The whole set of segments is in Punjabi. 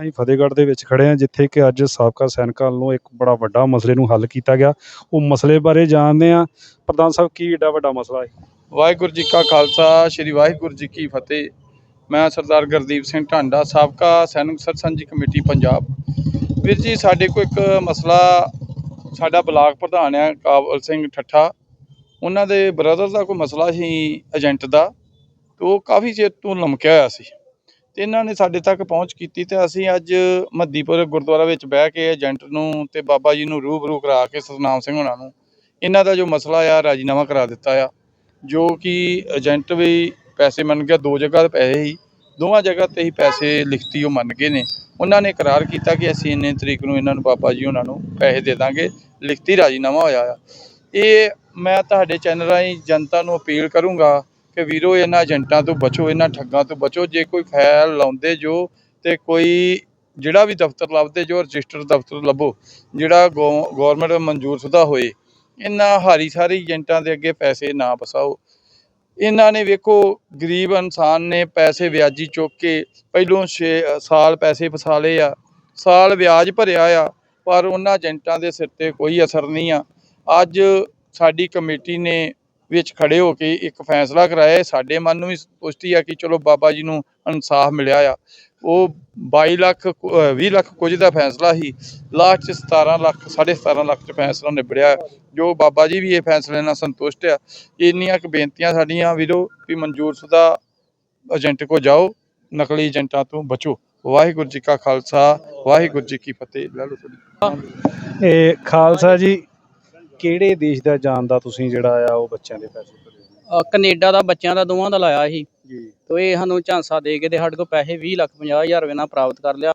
ਅਸੀਂ ਫਤਿਹਗੜ੍ਹ ਦੇ ਵਿੱਚ ਖੜੇ ਹਾਂ, ਜਿੱਥੇ ਕਿ ਅੱਜ ਸਾਬਕਾ ਸੈਨਿਕਾਂ ਵੱਲੋਂ ਇੱਕ ਬੜਾ ਵੱਡਾ ਮਸਲੇ ਨੂੰ ਹੱਲ ਕੀਤਾ ਗਿਆ। ਉਹ ਮਸਲੇ ਬਾਰੇ ਜਾਣਦੇ ਹਾਂ। ਪ੍ਰਧਾਨ ਸਾਹਿਬ, ਕੀ ਏਡਾ ਵੱਡਾ ਮਸਲਾ ਹੈ? ਵਾਹਿਗੁਰੂ ਜੀ ਕਾ ਖਾਲਸਾ, ਸ੍ਰੀ ਵਾਹਿਗੁਰੂ ਜੀ ਕੀ ਫਤਿਹ। ਮੈਂ ਸਰਦਾਰ ਗੁਰਦੀਪ ਸਿੰਘ ਢਾਂਡਾ, ਸਾਬਕਾ ਸੈਨਿਕ ਸਰਸੰਜੀ ਕਮੇਟੀ, ਪੰਜਾਬ। ਵੀਰ ਜੀ, ਸਾਡੇ ਕੋਲ ਇੱਕ ਮਸਲਾ ਸਾਡਾ ਬਲਾਕ ਪ੍ਰਧਾਨ ਹੈ ਕਾਬਲ ਸਿੰਘ ਠੱਠਾ। ਉਹਨਾਂ ਦੇ ਬ੍ਰਦਰ ਦਾ ਕੋਈ ਮਸਲਾ ਸੀ, ਏਜੰਟ ਦਾ। ਤੇ ਉਹ ਕਾਫੀ ਚਿਰ ਤੋਂ ਲਮਕਿਆ ਹੋਇਆ ਸੀ। ਤੇ ਇਹਨਾਂ ਨੇ ਸਾਡੇ ਤੱਕ ਪਹੁੰਚ ਕੀਤੀ ਤੇ ਅਸੀਂ ਅੱਜ ਮੱਦੀਪੁਰ ਗੁਰਦੁਆਰਾ ਵਿੱਚ ਬਹਿ ਕੇ ਏਜੰਟ ਨੂੰ ਤੇ ਬਾਬਾ ਜੀ ਨੂੰ ਰੂਬਰੂ ਕਰਾ ਕੇ ਸਤਨਾਮ ਸਿੰਘ ਹੋਣਾ ਨੂੰ ਇਹਨਾਂ ਦਾ ਜੋ ਮਸਲਾ ਆ, ਰਾਜੀਨਾਮਾ ਕਰਾ ਦਿੱਤਾ ਆ, ਜੋ ਕਿ ਏਜੰਟ ਵੀ ਪੈਸੇ ਮੰਨ ਗਿਆ, ਦੋ ਜਗ੍ਹਾ ਤੇ ਪੈਸੇ ਹੀ ਦੋਵਾਂ ਜਗ੍ਹਾ ਤੇ ਹੀ ਪੈਸੇ ਲਿਖਤੀ ਉਹ ਮੰਨ ਗਏ ਨੇ। ਉਹਨਾਂ ਨੇ ਇਕਰਾਰ ਕੀਤਾ ਕਿ ਅਸੀਂ ਇੰਨੇ ਤਰੀਕ ਨੂੰ ਇਹਨਾਂ ਨੂੰ ਬਾਬਾ ਜੀ ਉਹਨਾਂ ਨੂੰ ਪੈਸੇ ਦੇ ਦਾਂਗੇ, ਲਿਖਤੀ ਰਾਜੀਨਾਮਾ ਹੋਇਆ ਆ। ਇਹ ਮੈਂ ਤੁਹਾਡੇ ਚੈਨਲ ਰਾਹੀਂ ਜਨਤਾ ਨੂੰ ਅਪੀਲ ਕਰੂੰਗਾ ਕਿ ਵੀਰੋ, ਇਹਨਾਂ ਏਜੰਟਾਂ ਤੋਂ ਬਚੋ, ਇਹਨਾਂ ਠੱਗਾਂ ਤੋਂ ਬਚੋ। ਜੇ ਕੋਈ ਫਾਈਲ ਲਾਉਂਦੇ ਜੋ ਤੇ ਕੋਈ ਜਿਹੜਾ ਵੀ ਦਫ਼ਤਰ ਲੱਭਦੇ ਜੋ ਰਜਿਸਟਰ ਦਫ਼ਤਰ ਲੱਭੋ, ਜਿਹੜਾ ਗਵਰਨਮੈਂਟ ਮਨਜ਼ੂਰ ਸ਼ੁਦਾ ਹੋਏ, ਇਹਨਾਂ ਹਾਰੀ ਸਾਰੀ ਏਜੰਟਾਂ ਦੇ ਅੱਗੇ ਪੈਸੇ ਨਾ ਫਸਾਓ ਇਹਨਾਂ ਨੇ ਵੇਖੋ, ਗਰੀਬ ਇਨਸਾਨ ਨੇ ਪੈਸੇ ਵਿਆਜੀ ਚੁੱਕ ਕੇ, ਪਹਿਲੋਂ 6 ਸਾਲ ਪੈਸੇ ਫਸਾ ਲਏ ਆ, ਸਾਲ ਵਿਆਜ ਭਰਿਆ ਆ, ਪਰ ਉਹਨਾਂ ਏਜੰਟਾਂ ਦੇ ਸਿਰ ਤੇ ਕੋਈ ਅਸਰ ਨਹੀਂ ਆ। ਅੱਜ ਸਾਡੀ ਕਮੇਟੀ ਨੇ ਵਿੱਚ ਖੜੇ ਹੋ ਕੇ ਇੱਕ ਫੈਸਲਾ ਕਰਾਇਆ। ਸਾਡੇ ਮਨ ਨੂੰ ਵੀ ਪੁਸ਼ਟੀ ਆ ਕਿ ਚਲੋ ਬਾਬਾ ਜੀ ਨੂੰ ਇਨਸਾਫ ਮਿਲਿਆ ਆ। ਉਹ 22 ਲੱਖ ਕੁ- 20 ਲੱਖ ਕੁਝ ਦਾ ਫੈਸਲਾ ਸੀ। ਲਾਸਟ 'ਚ 17 ਲੱਖ 17.5 ਲੱਖ ਚ ਫੈਸਲਾ ਨਿਬੜਿਆ। ਜੋ ਬਾਬਾ ਜੀ ਵੀ ਇਹ ਫੈਸਲੇ ਨਾਲ ਸੰਤੁਸ਼ਟ ਆ। ਇੰਨੀਆਂ ਕੁ ਬੇਨਤੀਆਂ ਸਾਡੀਆਂ ਵੀਰੋ ਵੀ ਮਨਜ਼ੂਰ ਸ਼ੁਦਾ ਏਜੰਟ ਕੋ ਜਾਓ, ਨਕਲੀ ਏਜੰਟਾਂ ਤੋਂ ਬਚੋ। ਵਾਹਿਗੁਰੂ ਜੀ ਕਾ ਖਾਲਸਾ, ਵਾਹਿਗੁਰੂ ਜੀ ਕੀ ਫਤਿਹ। ਲੈ ਲਓ ਤੁਹਾਡੀ। ਇਹ ਖਾਲਸਾ ਜੀ ਕਿਹੜੇ ਦੇਸ਼ ਦਾ ਜਾਣ ਦਾ ਤੁਸੀਂ ਜਿਹੜਾ ਆ ਉਹ ਬੱਚਿਆਂ ਦੇ ਪੈਸੇ ਭਰੇ ਕੈਨੇਡਾ ਦਾ ਬੱਚਿਆਂ ਦਾ ਦੋਵਾਂ ਦਾ ਲਾਇਆ ਸੀ। ਜੀ। ਤੇ ਇਹ ਸਾਨੂੰ ਝਾਂਸਾ ਦੇ ਕੇ ਤੇ ਸਾਡੇ ਕੋਲ ਪੈਸੇ 20 ਲੱਖ 50 ਹਜ਼ਾਰ ਰੁਪਏ ਨਾਲ ਪ੍ਰਾਪਤ ਕਰ ਲਿਆ।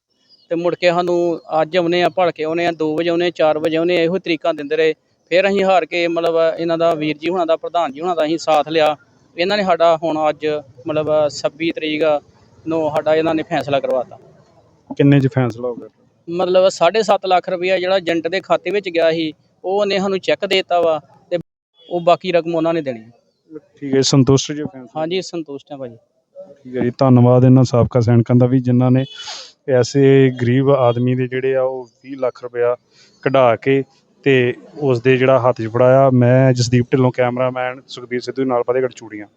ਤੇ ਮੁੜ ਕੇ ਸਾਨੂੰ ਅੱਜ ਆਉਨੇ ਆ ਭੜ ਕੇ ਆਉਨੇ ਆ 2 ਵਜੇ ਆਉਨੇ 4 ਵਜੇ ਆਉਨੇ ਇਹੋ ਤਰੀਕਾ ਦਿੰਦੇ ਰਹੇ। ਫਿਰ ਅਸੀਂ ਹਾਰ ਕੇ ਮਤਲਬ ਇਹਨਾਂ ਦਾ ਵੀਰ ਜੀ ਹੁਣਾਂ ਦਾ ਪ੍ਰਧਾਨ ਜੀ ਹੁਣਾਂ ਦਾ ਅਸੀਂ ਸਾਥ ਲਿਆ। ਇਹਨਾਂ ਨੇ ਸਾਡਾ ਹੁਣ ਅੱਜ ਮਤਲਬ 26 ਤਰੀਕ ਨੂੰ ਸਾਡਾ ਇਹਨਾਂ ਨੇ ਫੈਸਲਾ ਕਰਵਾਤਾ। ਕਿੰਨੇ ਚ ਫੈਸਲਾ ਹੋ ਗਿਆ? ਮਤਲਬ 7.5 ਲੱਖ ਰੁਪਇਆ ਜਿਹੜਾ ਏਜੰਟ ਦੇ ਖਾਤੇ ਵਿੱਚ ਗਿਆ ਸੀ ਉਹ ਉਹਨੇ ਸਾਨੂੰ ਚੈੱਕ ਦੇਤਾ ਵਾ ਤੇ ਉਹ ਬਾਕੀ ਰਕਮ ਉਹਨਾਂ ਨੇ ਦੇਣੀ। ਠੀਕ ਹੈ ਸੰਤੁਸ਼ਟ ਜੀ ਫੈਸਲਾ ਹਾਂਜੀ ਸੰਤੁਸ਼ਟ ਹਾਂ ਭਾਜੀ। ਠੀਕ ਹੈ ਜੀ ਧੰਨਵਾਦ ਇਹਨਾਂ ਸਾਬਕਾ ਸੈਨਿਕਾਂ ਦਾ ਵੀ ਜਿਨ੍ਹਾਂ ਨੇ ਐਸੇ ਗਰੀਬ ਆਦਮੀ ਦੇ ਜਿਹੜੇ ਆ ਉਹ 20 ਲੱਖ ਰੁਪਇਆ ਕਢਾ ਕੇ ਤੇ ਉਸ ਦੇ ਜਿਹੜਾ ਹੱਥ 'ਚ ਫੜਾਇਆ। ਮੈਂ ਜਸਦੀਪ ਢਿੱਲੋਂ ਕੈਮਰਾਮੈਨ ਸੁਖਬੀਰ ਸਿੱਧੂ ਨਾਲ ਫਤਿਹਗੜ੍ਹ ਚੂੜੀਆਂ।